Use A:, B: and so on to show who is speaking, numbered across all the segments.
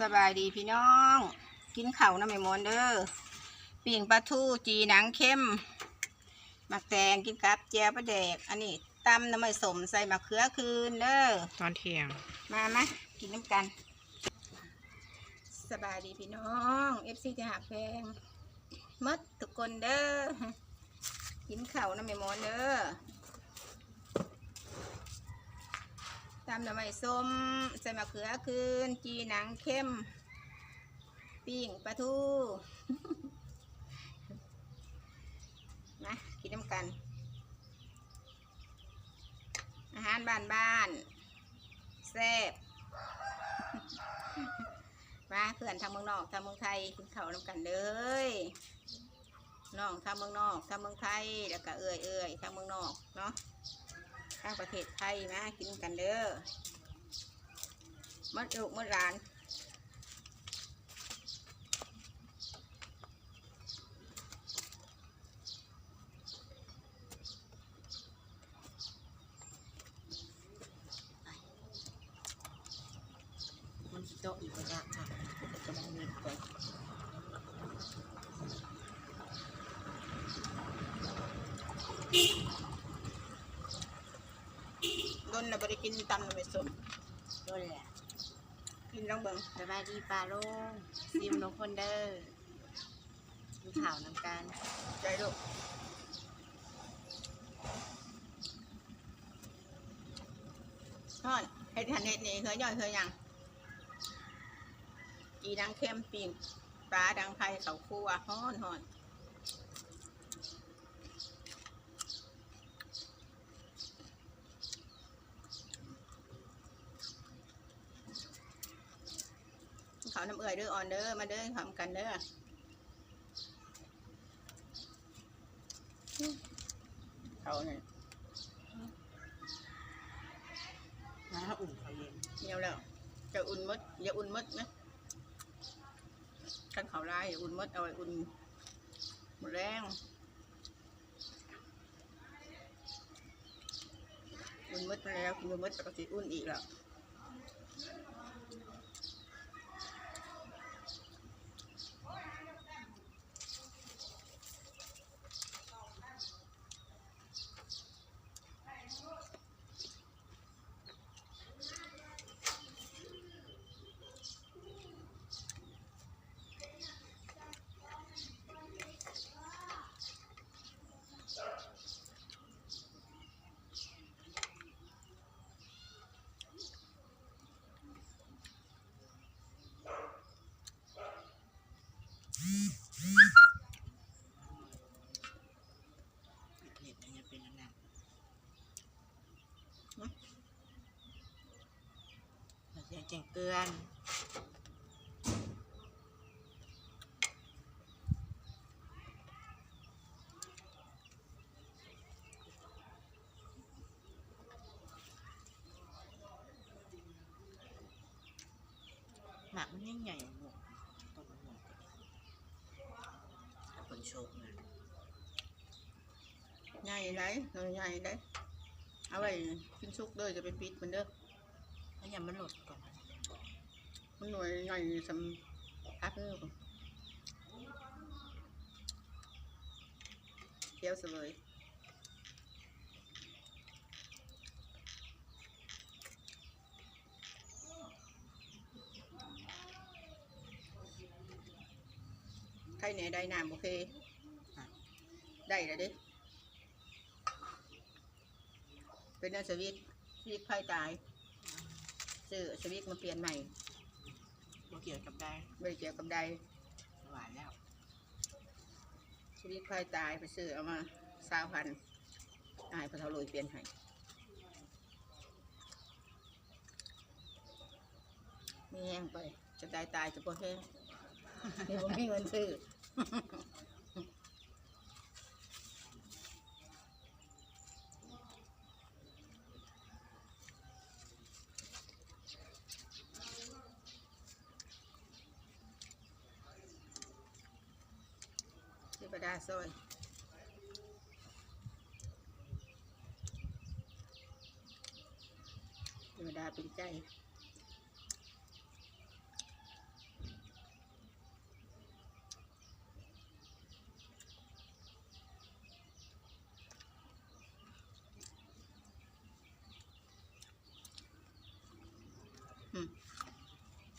A: สบายดีพี่น้อง กินข้าวน้ำไม่มอนเด้อปิ่งปลาทูจีหนังเข้มหมักแตงกินกับแจวปลาแดก อันนี้ตำน้ำมันสมใส่มะเขือคืนเด้อ
B: ตอนเที่ยง
A: มามากินน้ำกัน สบายดีพี่น้องเอฟซีจะหักแพงหมดทุกคนเด้อกินข้าวน้ำไม่มอนเด้อ ตำหน้ำมันส้มใส่มะเขือคืน จีหนังเข้ม ปิ้งปลาทูมากินน้ำกัน อาหารบ้านบ้านแซ่บมาเพื่อนทางเมืองนอกทางเมืองไทยกินข้าวน้ำกันเลยน้องทางเมืองนอกทางเมืองไทยแล้วก็เอ่ยเอ่ยทางเมืองนอกเนาะ ทาประเทศไทยมากินกันเด้อมดลูกมดหลาน
B: มันสิโตอีกระยะค่ะจะมองมีไป
A: โดนน่ะบริกินตำน้ำไม่สม
B: โดนแหละ
A: กินต้องเบิ่ง
B: สบายดีปลาโลงซิมนกคนเดอร์มีข่าวน้ำกัน
A: ใจลูกฮอนเฮ็ดหันเฮ็ดนี่เคยย่อยเคยยังอีดังเข้มปิ่งปลาดังไทยเขาคั่วฮ้อนฮ้อน เขาน้ำเอื่อยเด้ออ่อนเด้อมาเด้อทำกันเด้อเขาเนี่ย
B: น้าอุ่นเขาเย็น
A: เดียวแล้วจะอุ่นมดอย่าอุ่นมดนะขั้นเขาลายอย่าอุ่นมดเอาไว้อุ่นหมดแรงอุ่นมดมาแล้วกินมดปกติอุ่นอีกแล้ว
B: เห็ดยังเป็นนั่นแหละ อยงแจ้งเตือนหมักมันยังใหญ่หมวกต้นหมวกถ้าคนโชคนะ
A: ใหญ่ไรเออใหญ่ไรเอาไว้กินซุกเด้อจะไปปิดมันเด้อ
B: แล้วยังมันหลุดก่อน
A: มันหน่วยใหญ่สำพักเด้อเคี้ยวเสวยใครเนี่ยได้น้ำโอเค ได้แล้วดิ เป็นอันสวิตช์สวิตไพ่ตายซื้อสวิตช์มาเปลี่ยนใหม่
B: บ่เกี่ยวกับได้
A: ไม่ได้เกี่ยวกับใด
B: หวานแล้ว
A: สวิตช์ไพ่ตายไปซื้อเอามาสาวพันตายพอเท่าลุยเปลี่ยนให้ไม่แห้งไป จะตายตายจะพอแห้งนี่ผมมีเงินซื้อาเป็นใจ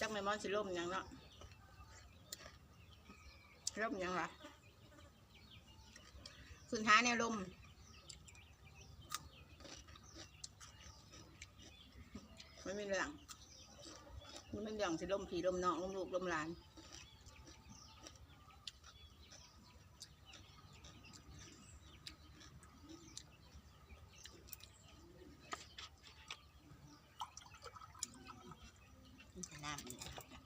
A: จักไม่มอสิล่มยังเนาะล่มยังวะคุณท้าแนวล่ม ไม่มีเรื่องมันไม่เรื่องสิล่มผีล่มน้องล่มลูกล่มหลาน
B: น้ำนี่ครับ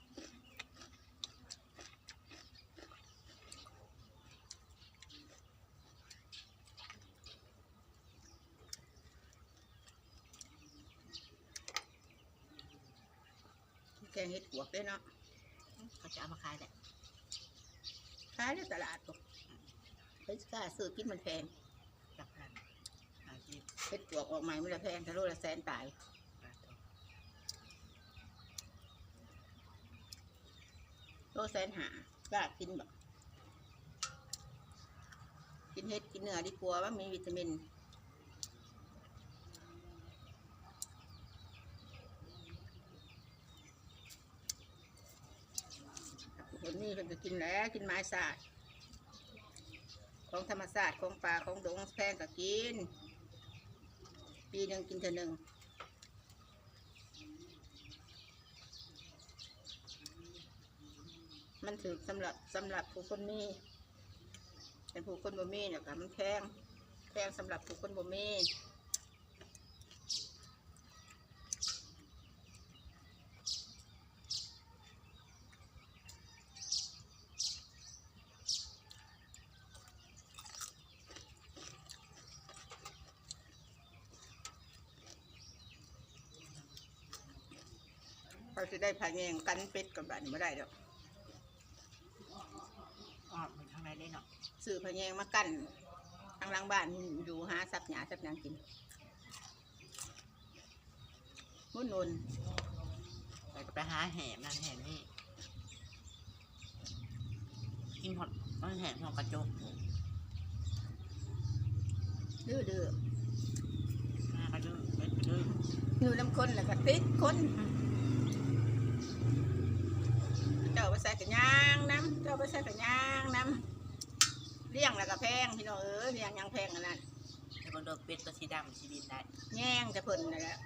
A: แกงเห็ดปวกด้เนาะ
B: เขาจะเอามาขายแหละ
A: ขายในตลาดปกเฮ้ยกล้าซื้อกินมันแพง
B: จับพันหาที่
A: เห็ดปวกออกใหม่ไมันละแพงถ้าโลละแสนตาย
B: ปลาตัว
A: โลแสนหากล้ากินแบบกินเห็ดกินเนื้อดีกว่าว่ามีวิตามิน คนนี้เพิ่น กินแล้วกินไม้สาดของธรรมศาสตร์ของป่าของดงแพงก็กิน ปีหนึ่งกินเท่าหนึ่งมันถือสำหรับสำหรับผู้คนมีแต่ผู้คนบ่มีเนี่ยก็มันแพงแพงสำหรับผู้คนบ่มี เขาจะได้พายแยงกันเป็ดกับบันไม่ได้ดอก
B: ออกมันทางไหนได้เนาะ
A: ซื้อพายแยงมากันทางหลังบ้านอยู่หาสับหยาสับหยางกินมุ่นนุน
B: ไปก็ไปหาแหมนั่นแหมนี่กินหอดมันแหมหอดกระจก
A: ดื้อดื้อ
B: หน้ากระดื้อเป็นกระดื้อ
A: อยู่น้ำคนแล้วก็ติดคน ไปใส่กระย่างน้ำเจ้าไปใส่กระย่างน้ำเลี้ยงแล้วก็แพงพี่น้องเอ้ยเลี้ยงยังแพงขนาดนั้น
B: แล้วก็โดนเป็ดตัวสีดำสีดินได้
A: แย่งจะเพิ่นนั่นแหละ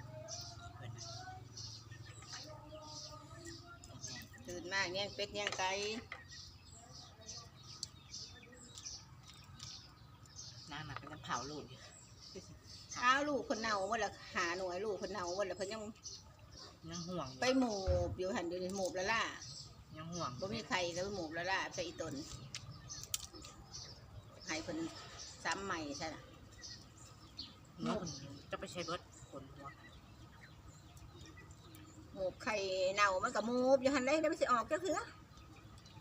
B: เพิ่นน่ะ
A: ตื่นมาแย่งเป็ดแย่งไก่
B: นางหนักเป็นน้ำเผาลูกอยู่
A: อ้าวลูกคนเน่าวันละหาหน่วยลูกคนเน่าวันละเพิ่นยัง
B: ยังห่วงอยู่
A: ไปหมูบอยู่หันอยู่ในหมูบละล่า
B: ยังห่วง
A: บ่มีใครก็ไปหมูบละล่าไปอีตนให้เพิ่นซ้ำใหม่ใช่ไหม
B: น้องจะไปใช้เบิร์ดขนหัว
A: หมูบไข่เน่ามันก็หมูบอยู่หันได้แล้วมันสิออกจักเถือ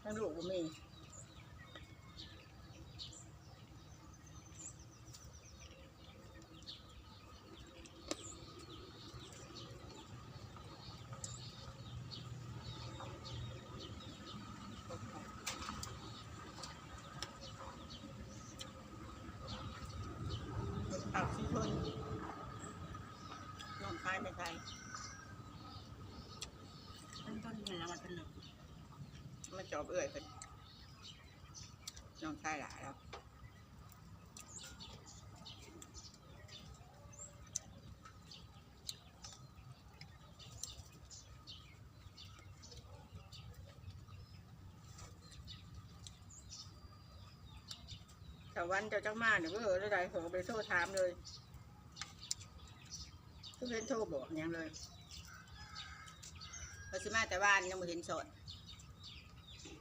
A: ทั้งลูกบ่มีเอาสิเพิ่นน้องคายไม่ใคร
B: ต้นต้นเป็นแล้วมันเป็นหนึ่ง
A: มาจอบเอื้อยเพิ่นน้องชายหลาแล้วแต่วันเจ้าจักมาเนี่ยก็เออแล้วได้ขอไปโทรถามเลย ก็เป็นโทรบอกหยังเลยพอสิมาแต่บ้านยังไม่เห็นสด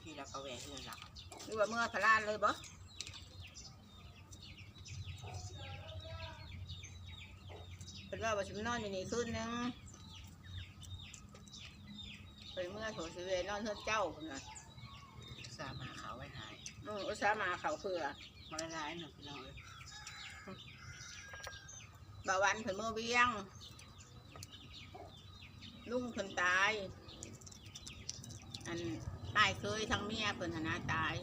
B: ที่เราก็แหวกเรื่องหลัก
A: หรือว่าเมื่อพลานเลยบ่เป็นว่าว่าฉันนอนอยู่นี่คืนนึงไปเมื่อโถสิเวนอนเฮือนเจ้าคนน่ะ
B: สามาเขาไว้หาย
A: อืออุตส่าห์มาเขาเผื่อ
B: มาละลายหนึ่งพี่น้องเลย
A: บ่าววันเพิ่นเมื่อเวียง ลุงเพิ่นตาย อันตายเคยทั้งเมียเพิ่นหนนาตาย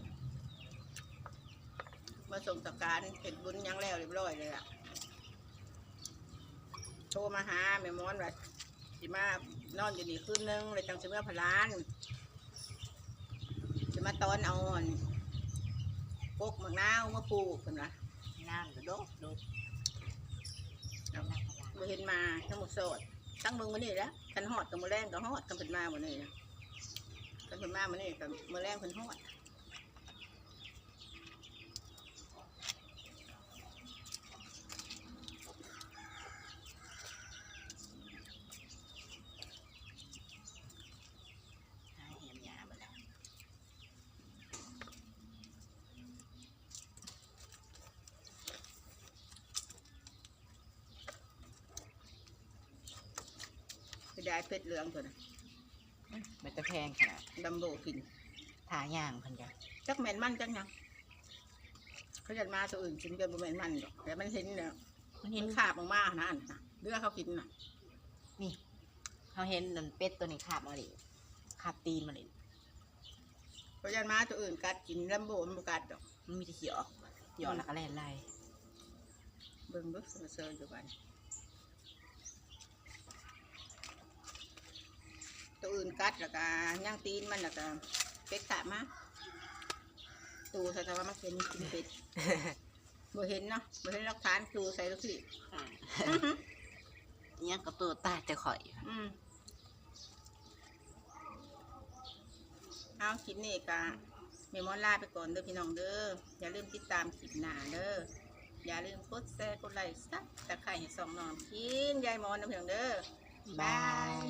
A: มาส่งสการเห็นบุญหยังแล้วเรียบร้อยเลยอะโทรมาหาแม่มอนว่าสิมานอนอยู่นี่คืนนึงเลยจังสิเมื่อพลานจะมาตอนเอาอ่อนพกมะนาวมาปลูกกันนะ
B: น้ำกระโดดโดดน้ำกระดาษ
A: บ่เห็นมาทั้งหมดโสดตั้งเมืองมานี่แหล้ว คันฮอดกับมือแรงก็ฮอดกันเป็นมาหมดเลยนะกันเป็นมาหมดเลยกับมือแรงเป็นฮอด
B: หาเหียมยาไปแล้ว
A: ไปได้เป็ดเหลืองตัวนะ
B: มันจะแพงขนาด
A: ดัมโบกิน
B: ถาย่างเพิ่นจ้ะ
A: จักแมนมันจักหยังเขาจะมาตัวอื่นกินกันบ่แมนมันดอกแต่มันเห็นเนี่ย
B: มัน
A: เห็
B: เห็
A: น
B: น
A: ขาบออกมานะอันน่ะเลือเขากินน่ะ
B: นี่เขาเห็นนั่นเป็ดตัวนี้ขาบมาดิขาบตีนมาดิ
A: เขาจะมาตัวอื่นกัดกินดัมโบมันบ่กัดดอก
B: มันมีแต่เขียวหยอดแล้วก็แล่นไล่
A: เบิ่งเบิ่งเซอร์อยู่กัน ตัวอื่นกัดแล้วก็ย่างตีนมันแล้วก็เป็ดขาบมาตูใส่แต่ว่ามันเป็นกินเป็ดบ่เห็นเนาะบ่เห็นหลักฐานตูใส่ลูกศิษย์
B: อ่ายังกับตัวตาจะข่อย
A: อืมเอาคลิปนี้กะเมมอนลาไปก่อนเด้อพี่น้องเด้ออย่าลืมติดตามคลิปหน้าเด้ออย่าลืมกดแชร์กดไลค์ซับตะไคร้ให้สองน้องกินยายมอนนะพี่น้องเด้อ
B: บาย